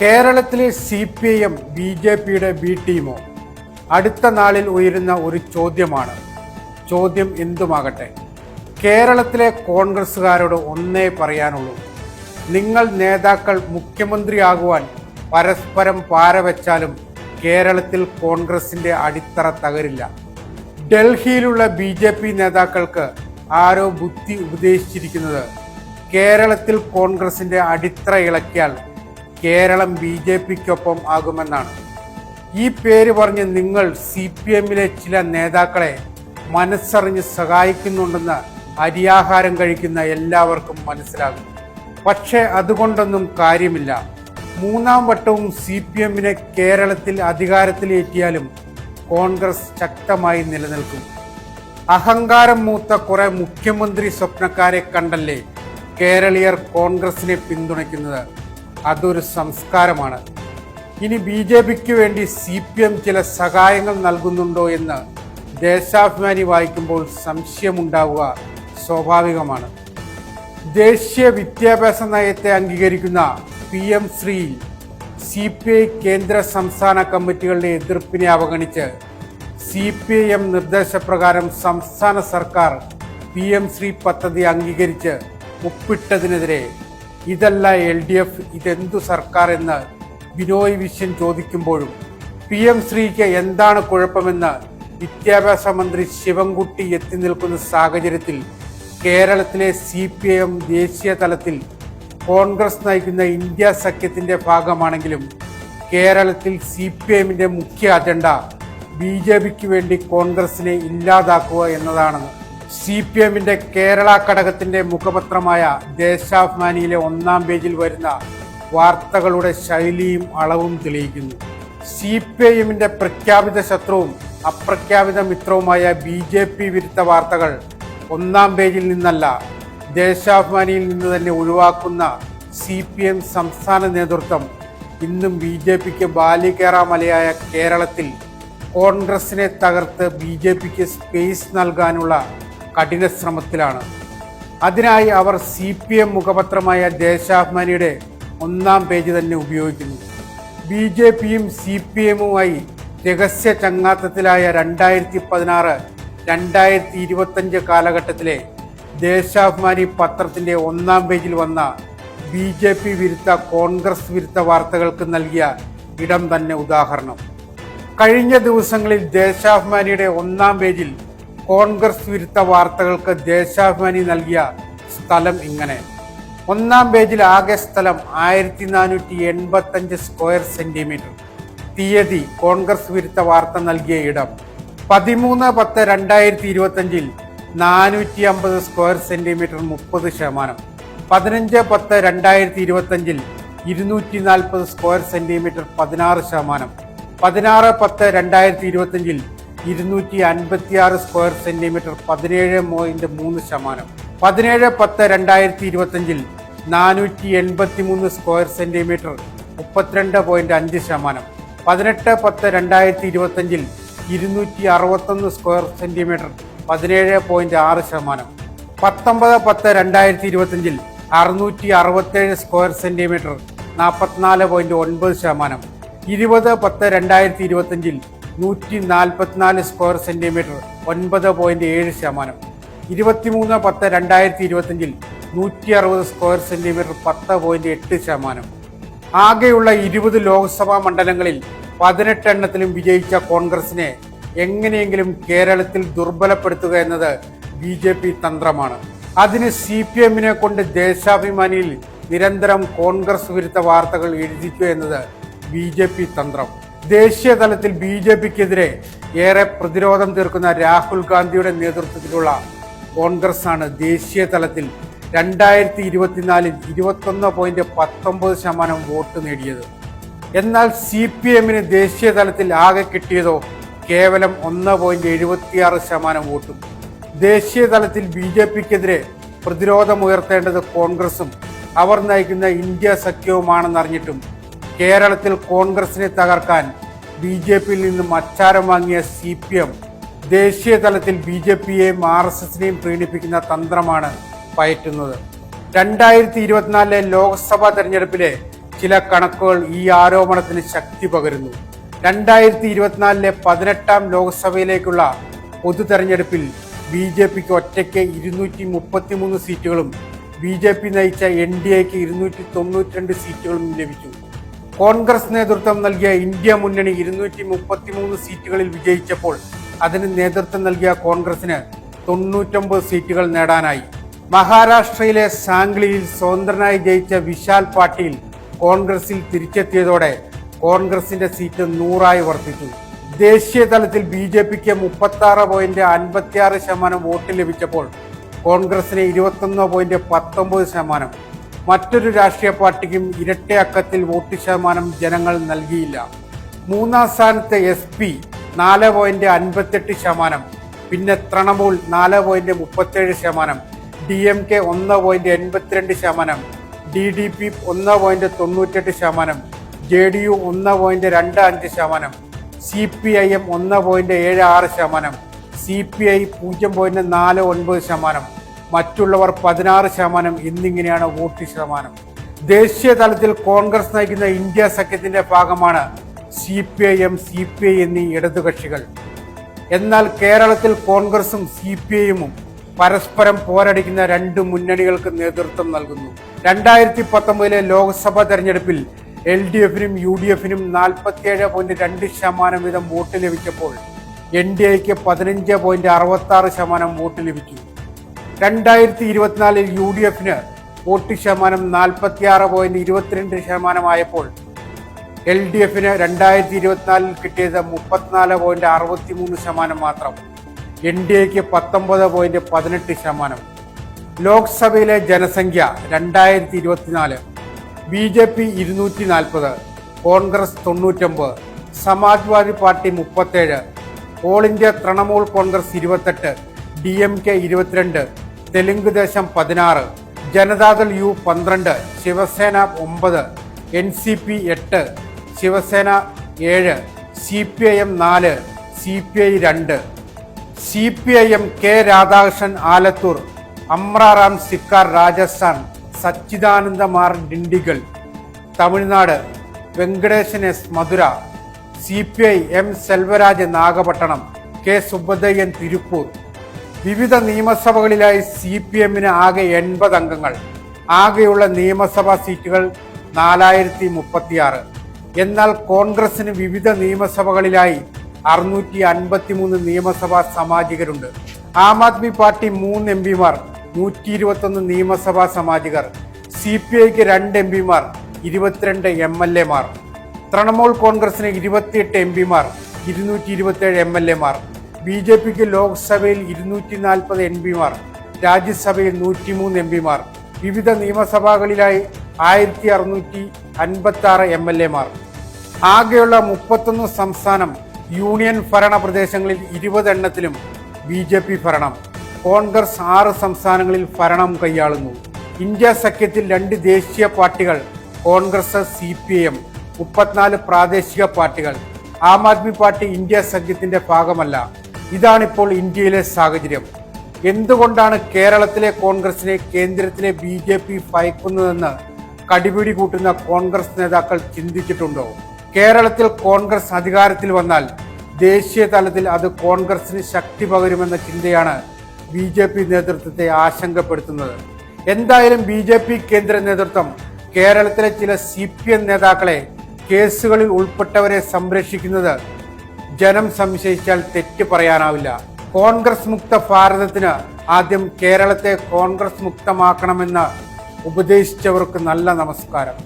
കേരളത്തിലെ C P I M B J പിയുടെ B ടീമോ അടുത്ത നാളിൽ ഉയരുന്ന ഒരു ചോദ്യമാണ്. ചോദ്യം എന്തുമാകട്ടെ? കേരളത്തിലെ കോൺഗ്രസ്സുകാരോട് ഒന്നേ പറയാനുള്ളൂ. നിങ്ങൾ നേതാക്കൾ മുഖ്യമന്ത്രിയാകുവാൻ പരസ്പരം പാരവെച്ചാലും കേരളത്തിൽ കോൺഗ്രസിന്റെ അടിത്തറ തകരില്ല. ഡൽഹിയിലുള്ള ബി ജെ പി നേതാക്കൾക്ക് ആരോ ബുദ്ധി ഉപദേശിച്ചിരിക്കുന്നത് കേരളത്തിൽ കോൺഗ്രസിന്റെ അടിത്തറ ഇളക്കിയാൽ കേരളം ബി ജെ പിക്കൊപ്പം ആകുമെന്നാണ്. ഈ പേര് പറഞ്ഞ് നിങ്ങൾ സി പി എമ്മിലെ ചില നേതാക്കളെ മനസ്സറിഞ്ഞ് സഹായിക്കുന്നുണ്ടെന്ന് അരിയാഹാരം കഴിക്കുന്ന എല്ലാവർക്കും മനസ്സിലാകും. പക്ഷേ അതുകൊണ്ടൊന്നും കാര്യമില്ല. മൂന്നാം വട്ടവും സി പി എമ്മിനെ കേരളത്തിൽ അധികാരത്തിലേറ്റിയാലും കോൺഗ്രസ് ശക്തമായി നിലനിൽക്കും. അഹങ്കാരം മൂത്ത കുറെ മുഖ്യമന്ത്രി സ്വപ്നക്കാരെ കണ്ടല്ലേ കേരളീയർ കോൺഗ്രസിനെ പിന്തുണയ്ക്കുന്നത്? അതൊരു സംസ്കാരമാണ്. ഇനി ബി ജെ പിക്ക് വേണ്ടി സി പി എം ചില സഹായങ്ങൾ നൽകുന്നുണ്ടോ എന്ന് ദേശാഭിമാനി വായിക്കുമ്പോൾ സംശയമുണ്ടാവുക സ്വാഭാവികമാണ്. ദേശീയ വിദ്യാഭ്യാസ നയത്തെ അംഗീകരിക്കുന്ന P M Shri C P I കേന്ദ്ര സംസ്ഥാന കമ്മിറ്റികളുടെ എതിർപ്പിനെ അവഗണിച്ച് സി പി ഐ എം നിർദ്ദേശപ്രകാരം സംസ്ഥാന സർക്കാർ പി എം ശ്രീ പദ്ധതി അംഗീകരിച്ച് ഒപ്പിട്ടതിനെതിരെ ഇതല്ല എൽ ഡി എഫ് ഇതെന്തു സർക്കാർ എന്ന് ബിനോയ് വിശ്വൻ ചോദിക്കുമ്പോഴും പി എം ശ്രീക്ക് എന്താണ് കുഴപ്പമെന്ന് വിദ്യാഭ്യാസ മന്ത്രി ശിവൻകുട്ടി എത്തി നിൽക്കുന്ന സാഹചര്യത്തിൽ കേരളത്തിലെ സി പി എം ദേശീയ തലത്തിൽ കോൺഗ്രസ് നയിക്കുന്ന ഇന്ത്യ സഖ്യത്തിന്റെ ഭാഗമാണെങ്കിലും കേരളത്തിൽ സി പി എമ്മിന്റെ മുഖ്യ അജണ്ട ബി ജെ പിക്ക് വേണ്ടി കോൺഗ്രസിനെ ഇല്ലാതാക്കുക എന്നതാണെന്ന് സി പി എമ്മിന്റെ കേരള ഘടകത്തിന്റെ മുഖപത്രമായ ദേശാഭിമാനിയിലെ ഒന്നാം പേജിൽ വരുന്ന വാർത്തകളുടെ ശൈലിയും അളവും തെളിയിക്കുന്നു. സി പി ഐ എമ്മിന്റെ പ്രഖ്യാപിത ശത്രുവും അപ്രഖ്യാപിത മിത്രവുമായ ബി ജെ പി വിരുദ്ധ വാർത്തകൾ ഒന്നാം പേജിൽ നിന്നല്ല ദേശാഭിമാനിയിൽ നിന്ന് തന്നെ ഒഴിവാക്കുന്ന സി പി എം സംസ്ഥാന നേതൃത്വം ഇന്നും ബി ജെ പിക്ക് ബാലികേറാമലയായ കേരളത്തിൽ കോൺഗ്രസിനെ തകർത്ത് ബി ജെ പിക്ക് സ്പേസ് നൽകാനുള്ള കഠിന ശ്രമത്തിലാണ് അതിനായി അവർ സി പി എം മുഖപത്രമായ ദേശാഭിമാനിയുടെ ഒന്നാം പേജ് തന്നെ ഉപയോഗിക്കുന്നു. ബി ജെ പിയും സി പി എമ്മുമായി രഹസ്യ ചങ്ങാത്തത്തിലായ രണ്ടായിരത്തി പതിനാറ് രണ്ടായിരത്തി ഇരുപത്തഞ്ച് കാലഘട്ടത്തിലെ ദേശാഭിമാനി പത്രത്തിന്റെ ഒന്നാം പേജിൽ വന്ന ബി ജെ പി വിരുദ്ധ കോൺഗ്രസ് വിരുദ്ധ വാർത്തകൾക്ക് നൽകിയ ഇടം തന്നെ ഉദാഹരണം. കഴിഞ്ഞ ദിവസങ്ങളിൽ ദേശാഭിമാനിയുടെ ഒന്നാം പേജിൽ കോൺഗ്രസ് വിരുദ്ധ വാർത്തകൾക്ക് ദേശാഭിമാനി നൽകിയ സ്ഥലം ഇങ്ങനെ. ഒന്നാം പേജിൽ ആകെ സ്ഥലം ആയിരത്തി നാനൂറ്റി എൺപത്തി അഞ്ച് സ്ക്വയർ സെന്റിമീറ്റർ. തീയതി കോൺഗ്രസ് വിരുദ്ധ വാർത്ത നൽകിയ ഇടം. പതിമൂന്ന് പത്ത് രണ്ടായിരത്തി ഇരുപത്തി അഞ്ചിൽ നാനൂറ്റി അമ്പത് സ്ക്വയർ സെന്റിമീറ്റർ മുപ്പത് ശതമാനം. പതിനഞ്ച് പത്ത് രണ്ടായിരത്തി ഇരുപത്തി അഞ്ചിൽ ഇരുന്നൂറ്റി നാൽപ്പത് സ്ക്വയർ സെന്റിമീറ്റർ പതിനാറ് ശതമാനം. പതിനാറ് പത്ത് രണ്ടായിരത്തി ഇരുപത്തി അഞ്ചിൽ ഇരുന്നൂറ്റി അൻപത്തിയാറ് സ്ക്വയർ സെന്റിമീറ്റർ പതിനേഴ് പോയിന്റ് മൂന്ന് ശതമാനം. പതിനേഴ് പത്ത് രണ്ടായിരത്തി ഇരുപത്തഞ്ചിൽ നാനൂറ്റി എൺപത്തി മൂന്ന് സ്ക്വയർ സെന്റിമീറ്റർ മുപ്പത്തിരണ്ട് പോയിന്റ് അഞ്ച് ശതമാനം. പതിനെട്ട് പത്ത് രണ്ടായിരത്തി ഇരുപത്തഞ്ചിൽ ഇരുന്നൂറ്റി അറുപത്തൊന്ന് സ്ക്വയർ സെന്റിമീറ്റർ പതിനേഴ് പോയിന്റ് ആറ് ശതമാനം. പത്തൊമ്പത് പത്ത് രണ്ടായിരത്തി ഇരുപത്തിയഞ്ചിൽ അറുന്നൂറ്റി അറുപത്തേഴ് സ്ക്വയർ സെന്റിമീറ്റർ നാൽപ്പത്തിനാല് പോയിന്റ് ഒൻപത് ശതമാനം. ഇരുപത് പത്ത് രണ്ടായിരത്തി ഇരുപത്തിയഞ്ചിൽ നൂറ്റി നാൽപ്പത്തിനാല് സ്ക്വയർ സെന്റിമീറ്റർ ഒൻപത് പോയിന്റ് ഏഴ് ശതമാനം. ഇരുപത്തിമൂന്ന് പത്ത് രണ്ടായിരത്തി ഇരുപത്തിയഞ്ചിൽ നൂറ്റി അറുപത് സ്ക്വയർ സെന്റിമീറ്റർ പത്ത് പോയിന്റ് എട്ട് ശതമാനം. ആകെയുള്ള ഇരുപത് ലോക്സഭാ മണ്ഡലങ്ങളിൽ പതിനെട്ട് എണ്ണത്തിലും വിജയിച്ച കോൺഗ്രസിനെ എങ്ങനെയെങ്കിലും കേരളത്തിൽ ദുർബലപ്പെടുത്തുക എന്നത് ബി ജെ പി തന്ത്രമാണ്. അതിന് സി പി എമ്മിനെ കൊണ്ട് ദേശാഭിമാനിയിൽ നിരന്തരം കോൺഗ്രസ് വിരുദ്ധ വാർത്തകൾ എഴുതിക്കുക എന്നത് ബി ജെ പി തന്ത്രം. ദേശീയ തലത്തിൽ ബി ജെ പിക്കെതിരെ ഏറെ പ്രതിരോധം തീർക്കുന്ന രാഹുൽ ഗാന്ധിയുടെ നേതൃത്വത്തിലുള്ള കോൺഗ്രസ് ആണ് ദേശീയ തലത്തിൽ രണ്ടായിരത്തി ഇരുപത്തിനാലിൽ ഇരുപത്തൊന്ന് പോയിന്റ് പത്തൊമ്പത് ശതമാനം വോട്ട് നേടിയത്. എന്നാൽ സി പി എമ്മിന് ദേശീയ തലത്തിൽ ആകെ കിട്ടിയതോ കേവലം ഒന്ന് പോയിന്റ് എഴുപത്തിയാറ് ശതമാനം വോട്ടും. ദേശീയ തലത്തിൽ ബി ജെ പിക്കെതിരെ പ്രതിരോധമുയർത്തേണ്ടത് കോൺഗ്രസും അവർ നയിക്കുന്ന ഇന്ത്യ സഖ്യവുമാണെന്നറിഞ്ഞിട്ടും കേരളത്തിൽ കോൺഗ്രസിനെ തകർക്കാൻ ബി ജെ പിയിൽ നിന്നും അച്ചാരം വാങ്ങിയ സി പി എം ദേശീയ തലത്തിൽ ബി ജെ പിയെയും ആർ എസ് എസിനെയും പ്രീണിപ്പിക്കുന്ന തന്ത്രമാണ് പയറ്റുന്നത്. രണ്ടായിരത്തി ഇരുപത്തിനാലിലെ ലോക്സഭാ തെരഞ്ഞെടുപ്പിലെ ചില കണക്കുകൾ ഈ ആരോപണത്തിന് ശക്തി പകരുന്നു. രണ്ടായിരത്തി ഇരുപത്തിനാലിലെ പതിനെട്ടാം ലോക്സഭയിലേക്കുള്ള പൊതു തെരഞ്ഞെടുപ്പിൽ ബി ജെ പിക്ക് ഒറ്റയ്ക്ക് ഇരുന്നൂറ്റി മുപ്പത്തിമൂന്ന് സീറ്റുകളും ബി ജെ പി നയിച്ച എൻ ഡി എക്ക് ഇരുന്നൂറ്റി തൊണ്ണൂറ്റിരണ്ട് സീറ്റുകളും ലഭിച്ചു. കോൺഗ്രസ് നേതൃത്വം നൽകിയ ഇന്ത്യ മുന്നണി ഇരുന്നൂറ്റി മുപ്പത്തിമൂന്ന് സീറ്റുകളിൽ വിജയിച്ചപ്പോൾ അതിന് നേതൃത്വം നൽകിയ കോൺഗ്രസിന് തൊണ്ണൂറ്റൊമ്പത് സീറ്റുകൾ നേടാനായി. മഹാരാഷ്ട്രയിലെ സാംഗ്ലിയിൽ സ്വതന്ത്രനായി ജയിച്ച വിശാൽ പാട്ടീൽ കോൺഗ്രസിൽ തിരിച്ചെത്തിയതോടെ കോൺഗ്രസിന്റെ സീറ്റ് നൂറായി വർദ്ധിച്ചു. ദേശീയ തലത്തിൽ ബി ജെ പിക്ക് മുപ്പത്തി ആറ് പോയിന്റ് അൻപത്തിയാറ് ശതമാനം വോട്ട് ലഭിച്ചപ്പോൾ കോൺഗ്രസിന് ഇരുപത്തൊന്ന് പോയിന്റ് പത്തൊമ്പത് ശതമാനം. മറ്റൊരു രാഷ്ട്രീയ പാർട്ടിക്കും ഇരട്ടയക്കത്തിൽ വോട്ട് ശതമാനം ജനങ്ങൾ നൽകിയില്ല. മൂന്നാം സ്ഥാനത്ത് എസ് പി നാല് പോയിന്റ് അൻപത്തെട്ട് ശതമാനം. പിന്നെ തൃണമൂൽ നാല് പോയിന്റ് മുപ്പത്തേഴ് ശതമാനം. ഡി എം കെ ഒന്ന് പോയിന്റ് എൺപത്തിരണ്ട് ശതമാനം. ഡി ഡി പി ഒന്ന് പോയിന്റ് തൊണ്ണൂറ്റെട്ട് ശതമാനം. ജെ ഡി യു ഒന്ന് പോയിന്റ് രണ്ട് അഞ്ച് ശതമാനം. സി പി ഐ എം ഒന്ന് പോയിന്റ് ഏഴ് ആറ് ശതമാനം. സി പി ഐ പൂജ്യം പോയിന്റ് നാല് ഒൻപത് ശതമാനം. മറ്റുള്ളവർ പതിനാറ് ശതമാനം എന്നിങ്ങനെയാണ് വോട്ട് ശതമാനം. ദേശീയ തലത്തിൽ കോൺഗ്രസ് നയിക്കുന്ന ഇന്ത്യ സഖ്യത്തിന്റെ ഭാഗമാണ് C P I M C P I എന്നീ ഇടതുകക്ഷികൾ. എന്നാൽ കേരളത്തിൽ കോൺഗ്രസും സി പി ഐഎമ്മും പരസ്പരം പോരടിക്കുന്ന രണ്ട് മുന്നണികൾക്ക് നേതൃത്വം നൽകുന്നു. രണ്ടായിരത്തി പത്തൊമ്പതിലെ ലോക്സഭാ തെരഞ്ഞെടുപ്പിൽ എൽ ഡി എഫിനും യു ഡി എഫിനും നാൽപ്പത്തിയേഴ് പോയിന്റ് രണ്ട് ശതമാനം വീതം വോട്ട് ലഭിച്ചപ്പോൾ എൻ ഡി എക്ക് പതിനഞ്ച് പോയിന്റ് അറുപത്തി ആറ് ശതമാനം വോട്ട് ലഭിച്ചു. രണ്ടായിരത്തി ഇരുപത്തിനാലിൽ യു ഡി എഫിന് വോട്ട് ശതമാനം നാൽപ്പത്തിയാറ് പോയിന്റ് ഇരുപത്തിരണ്ട് ശതമാനമായപ്പോൾ എൽ ഡി എഫിന് രണ്ടായിരത്തി ഇരുപത്തിനാലിൽ കിട്ടിയത് മുപ്പത്തിനാല് പോയിന്റ് അറുപത്തി മൂന്ന് ശതമാനം മാത്രം. എൻ ഡി എക്ക് പത്തൊമ്പത് പോയിന്റ് പതിനെട്ട് ശതമാനം. ലോക്സഭയിലെ ജനസംഖ്യ രണ്ടായിരത്തി ഇരുപത്തിനാല് ബി ജെ പി ഇരുന്നൂറ്റി നാൽപ്പത് കോൺഗ്രസ് തൊണ്ണൂറ്റൊമ്പത് സമാജ്വാദി പാർട്ടി മുപ്പത്തേഴ് ഓൾ ഇന്ത്യ തൃണമൂൽ കോൺഗ്രസ് ഇരുപത്തെട്ട് ഡി എം കെ ഇരുപത്തിരണ്ട് തെലുങ്ക് ദേശം പതിനാറ് ജനതാദൾ യു പന്ത്രണ്ട് ശിവസേന ഒമ്പത് എൻ സി പി എട്ട് ശിവസേന ഏഴ് സി പി ഐ എം നാല് സി പി ഐ രണ്ട്. C P I M K Radhakrishnan Alathur Amraram Sikar Rajasthan സച്ചിദാനന്ദമാർ Dindigul. Tamil Nadu Venkatesan S Madurai. C P I M Selvaraj Nagapattinam K Subbarayan Tiruppur. വിവിധ നിയമസഭകളിലായി C P എമ്മിന് ആകെ എൺപത് അംഗങ്ങൾ. ആകെയുള്ള നിയമസഭാ സീറ്റുകൾ നാലായിരത്തി മുപ്പത്തിയാറ് എന്നാൽ കോൺഗ്രസിന് വിവിധ നിയമസഭകളിലായി അറുന്നൂറ്റി അൻപത്തിമൂന്ന് നിയമസഭാ സാമാജികരുണ്ട്. ആം ആദ്മി പാർട്ടി മൂന്ന് എം പിമാർ നൂറ്റി ഇരുപത്തൊന്ന് നിയമസഭാ സാമാജികർ. സി പി ഐക്ക് രണ്ട് എം പിമാർ ഇരുപത്തിരണ്ട് എം എൽ എമാർ തൃണമൂൽ കോൺഗ്രസിന് ഇരുപത്തിയെട്ട് എം പിമാർ ഇരുന്നൂറ്റി ഇരുപത്തിയേഴ് എം എൽ എമാർ ബി ജെ പിക്ക് ലോക്സഭയിൽ ഇരുന്നൂറ്റി നാൽപ്പത് എം പിമാർ രാജ്യസഭയിൽ നൂറ്റിമൂന്ന് എം പിമാർ വിവിധ നിയമസഭകളിലായി ആയിരത്തി അറുന്നൂറ്റി അൻപത്തി ആറ് എം എൽ എമാർ ആകെയുള്ള മുപ്പത്തൊന്ന് സംസ്ഥാനം യൂണിയൻ ഭരണ പ്രദേശങ്ങളിൽ ഇരുപതെണ്ണത്തിലും ബി ജെ പി ഭരണം. കോൺഗ്രസ് ആറ് സംസ്ഥാനങ്ങളിൽ ഭരണം കൈയാളുന്നു. ഇന്ത്യ സഖ്യത്തിൽ രണ്ട് ദേശീയ പാർട്ടികൾ കോൺഗ്രസ് സി പി എം. മുപ്പത്തിനാല് പ്രാദേശിക പാർട്ടികൾ. ആം ആദ്മി പാർട്ടി ഇന്ത്യ സഖ്യത്തിന്റെ ഭാഗമല്ല. ഇതാണിപ്പോൾ ഇന്ത്യയിലെ സാഹചര്യം. എന്തുകൊണ്ടാണ് കേരളത്തിലെ കോൺഗ്രസിനെ കേന്ദ്രത്തിലെ ബി ജെ പി ഭയക്കുന്നതെന്ന് കടിപിടി കൂട്ടുന്ന കോൺഗ്രസ് നേതാക്കൾ ചിന്തിച്ചിട്ടുണ്ടോ? കേരളത്തിൽ കോൺഗ്രസ് അധികാരത്തിൽ വന്നാൽ ദേശീയ തലത്തിൽ അത് കോൺഗ്രസിന് ശക്തി പകരുമെന്ന ചിന്തയാണ് ബി ജെ പി നേതൃത്വത്തെ ആശങ്കപ്പെടുത്തുന്നത്. എന്തായാലും ബി ജെ പി കേന്ദ്ര നേതൃത്വം കേരളത്തിലെ ചില സി പി എം നേതാക്കളെ കേസുകളിൽ ഉൾപ്പെട്ടവരെ സംരക്ഷിക്കുന്നത് ജനം സംശയിച്ചാൽ തെറ്റ് പറയാനാവില്ല. കോൺഗ്രസ് മുക്ത ഭാരതത്തിന് ആദ്യം കേരളത്തെ കോൺഗ്രസ് മുക്തമാക്കണമെന്ന് ഉപദേശിച്ചവർക്ക് നല്ല നമസ്കാരം.